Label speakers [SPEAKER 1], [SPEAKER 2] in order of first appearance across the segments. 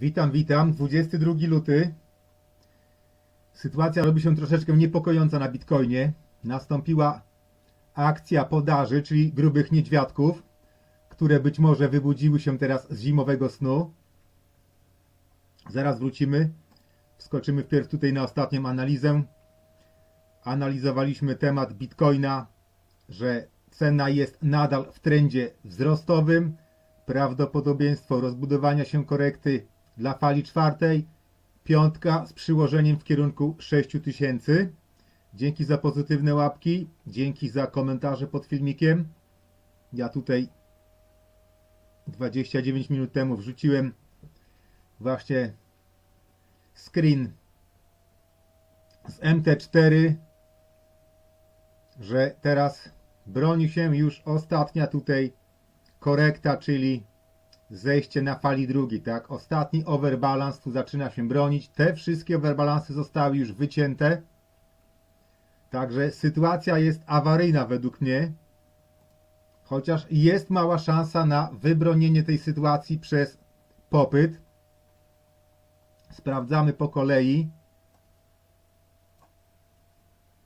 [SPEAKER 1] Witam, witam. 22 luty. Sytuacja robi się troszeczkę niepokojąca na Bitcoinie. Nastąpiła akcja podaży, czyli grubych niedźwiadków, które być może wybudziły się teraz z zimowego snu. Zaraz wrócimy. Wskoczymy wpierw tutaj na ostatnią analizę. Analizowaliśmy temat Bitcoina, że cena jest nadal w trendzie wzrostowym. Prawdopodobieństwo rozbudowania się korekty dla fali czwartej. Piątka z przyłożeniem w kierunku 6000. Dzięki za pozytywne łapki, dzięki za komentarze pod filmikiem. Ja tutaj 29 minut temu wrzuciłem właśnie screen z MT4, że teraz broni się już ostatnia tutaj korekta, czyli zejście na fali drugiej, tak? Ostatni overbalance tu zaczyna się bronić. Te wszystkie overbalansy zostały już wycięte. Także sytuacja jest awaryjna według mnie. Chociaż jest mała szansa na wybronienie tej sytuacji przez popyt. Sprawdzamy po kolei.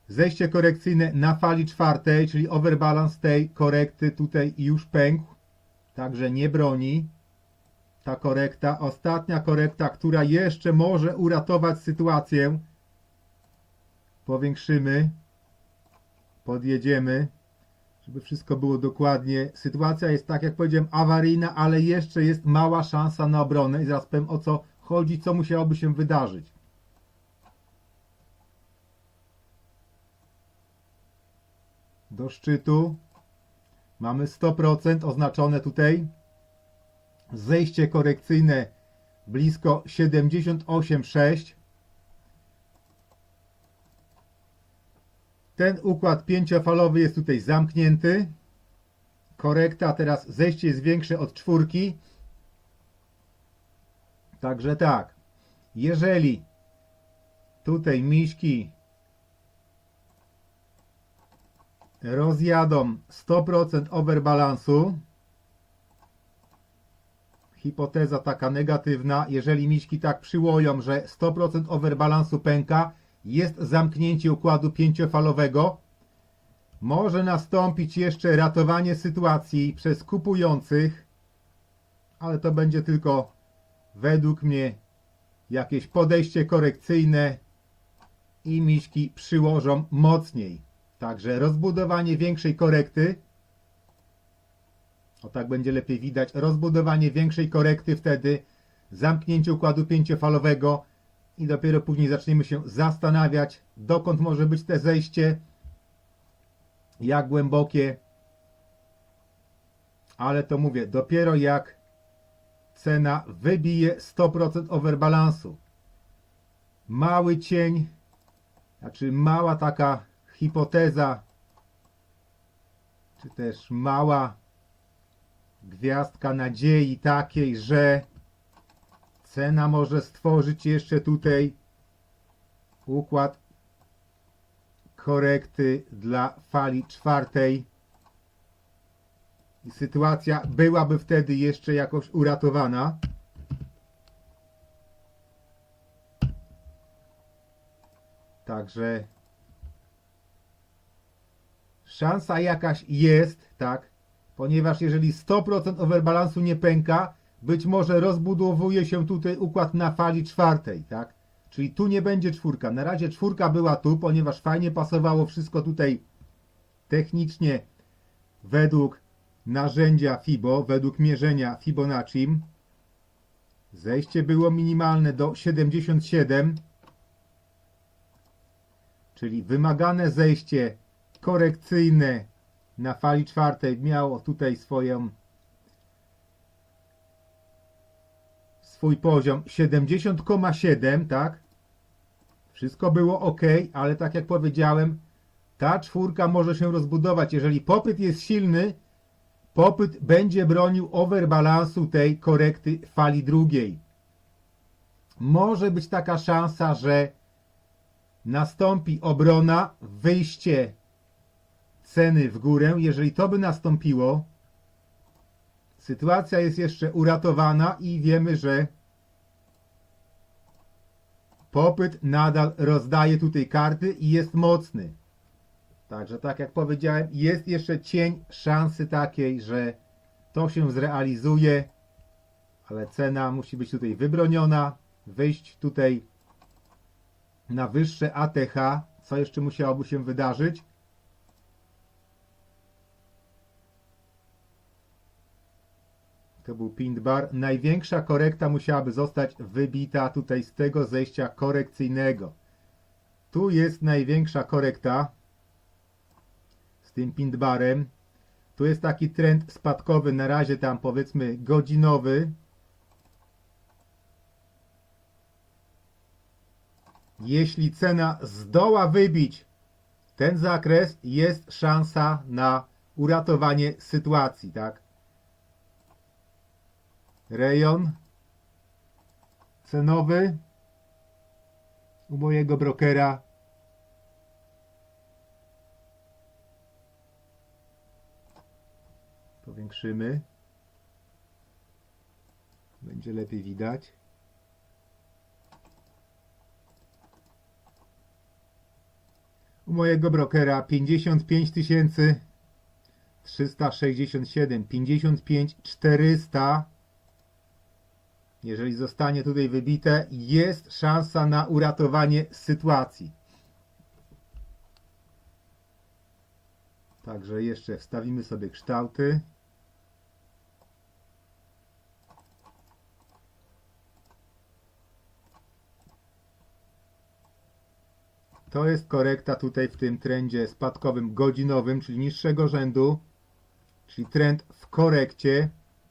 [SPEAKER 1] Zejście korekcyjne na fali czwartej, czyli overbalance tej korekty tutaj już pękł. Także nie broni ta korekta. Ostatnia korekta, która jeszcze może uratować sytuację. Powiększymy. Podjedziemy. Żeby wszystko było dokładnie. Sytuacja jest, tak jak powiedziałem, awaryjna, ale jeszcze jest mała szansa na obronę. I zaraz powiem o co chodzi, co musiałoby się wydarzyć. Do szczytu. Mamy 100% oznaczone tutaj. Zejście korekcyjne blisko 78,6. Ten układ pięciofalowy jest tutaj zamknięty. Korekta, teraz zejście jest większe od czwórki. Także tak, jeżeli tutaj miśki rozjadą 100% overbalansu, hipoteza taka negatywna, jeżeli miśki tak przyłoją, że 100% overbalansu pęka, jest zamknięcie układu pięciofalowego, może nastąpić jeszcze ratowanie sytuacji przez kupujących, ale to będzie tylko według mnie jakieś podejście korekcyjne i miśki przyłożą mocniej. Także rozbudowanie większej korekty, o tak będzie lepiej widać, rozbudowanie większej korekty wtedy, zamknięcie układu pięciofalowego i dopiero później zaczniemy się zastanawiać, dokąd może być te zejście, jak głębokie, ale to mówię, dopiero jak cena wybije 100% overbalansu. Mały cień, znaczy mała taka hipoteza, czy też mała gwiazdka nadziei takiej, że cena może stworzyć jeszcze tutaj układ korekty dla fali czwartej i sytuacja byłaby wtedy jeszcze jakoś uratowana. Także szansa jakaś jest, tak? Ponieważ jeżeli 100% overbalansu nie pęka, być może rozbudowuje się tutaj układ na fali czwartej, tak? Czyli tu nie będzie czwórka. Na razie czwórka była tu, ponieważ fajnie pasowało wszystko tutaj technicznie według narzędzia FIBO, według mierzenia Fibonacci. Zejście było minimalne do 77, czyli wymagane zejście korekcyjne na fali czwartej miało tutaj swoją swój poziom 70,7, tak? Wszystko było ok, ale tak jak powiedziałem, ta czwórka może się rozbudować. Jeżeli popyt jest silny, popyt będzie bronił overbalansu tej korekty fali drugiej. Może być taka szansa, że nastąpi obrona, wyjście ceny w górę. Jeżeli to by nastąpiło, sytuacja jest jeszcze uratowana i wiemy, że popyt nadal rozdaje tutaj karty i jest mocny. Także tak jak powiedziałem, jest jeszcze cień szansy takiej, że to się zrealizuje, ale cena musi być tutaj wybroniona, wyjść tutaj na wyższe ATH, co jeszcze musiałoby się wydarzyć. To był pint bar. Największa korekta musiałaby zostać wybita tutaj z tego zejścia korekcyjnego. Tu jest największa korekta z tym pint barem. Tu jest taki trend spadkowy, na razie tam powiedzmy godzinowy. Jeśli cena zdoła wybić ten zakres, jest szansa na uratowanie sytuacji, tak? Rejon cenowy u mojego brokera. Powiększymy. Będzie lepiej widać. U mojego brokera 55 tysięcy 367 55 400 jeżeli zostanie tutaj wybite, jest szansa na uratowanie sytuacji. Także jeszcze wstawimy sobie kształty. To jest korekta tutaj w tym trendzie spadkowym godzinowym, czyli niższego rzędu, czyli trend w korekcie.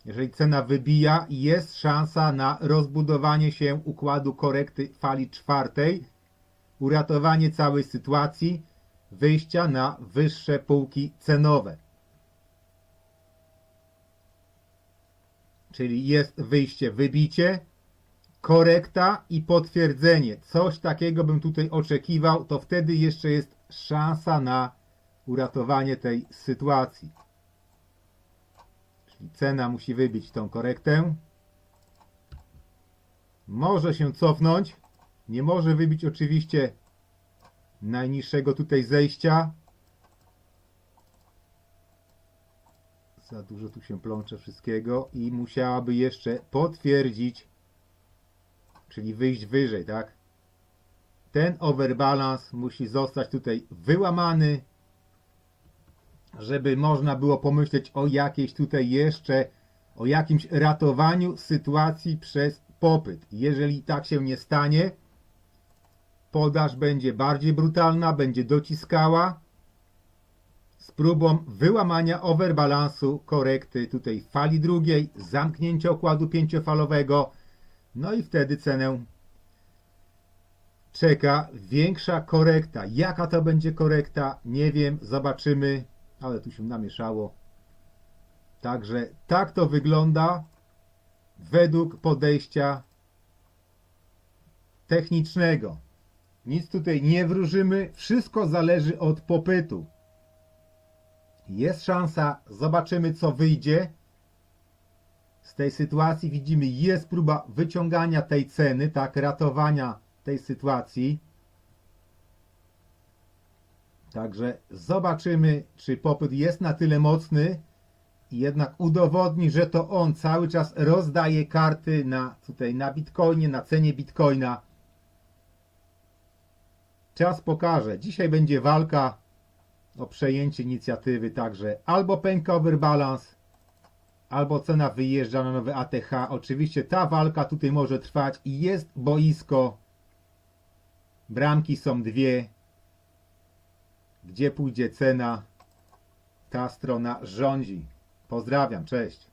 [SPEAKER 1] Jeżeli cena wybija, jest szansa na rozbudowanie się układu korekty fali czwartej, uratowanie całej sytuacji, wyjścia na wyższe półki cenowe. Czyli jest wyjście, wybicie, korekta i potwierdzenie. Coś takiego bym tutaj oczekiwał, to wtedy jeszcze jest szansa na uratowanie tej sytuacji. Cena musi wybić tą korektę. Może się cofnąć. Nie może wybić oczywiście najniższego tutaj zejścia. Za dużo tu się plącze wszystkiego i musiałaby jeszcze potwierdzić, czyli wyjść wyżej, tak? Ten overbalance musi zostać tutaj wyłamany, żeby można było pomyśleć o jakiejś tutaj jeszcze, o jakimś ratowaniu sytuacji przez popyt. Jeżeli tak się nie stanie, podaż będzie bardziej brutalna, będzie dociskała z próbą wyłamania overbalansu korekty tutaj fali drugiej, zamknięcia układu pięciofalowego, no i wtedy cenę czeka większa korekta. Jaka to będzie korekta? Nie wiem, zobaczymy, ale tu się namieszało. Także tak to wygląda według podejścia technicznego. Nic tutaj nie wróżymy, wszystko zależy od popytu. Jest szansa, zobaczymy co wyjdzie. Z tej sytuacji widzimy, jest próba wyciągania tej ceny, tak, ratowania tej sytuacji. Także zobaczymy, czy popyt jest na tyle mocny jednak udowodni, że to on cały czas rozdaje karty na tutaj na Bitcoinie, na cenie Bitcoina. Czas pokaże. Dzisiaj będzie walka o przejęcie inicjatywy, także albo pęka overbalance, albo cena wyjeżdża na nowe ATH. Oczywiście ta walka tutaj może trwać i jest boisko. Bramki są dwie. Gdzie pójdzie cena, ta strona rządzi. Pozdrawiam, cześć.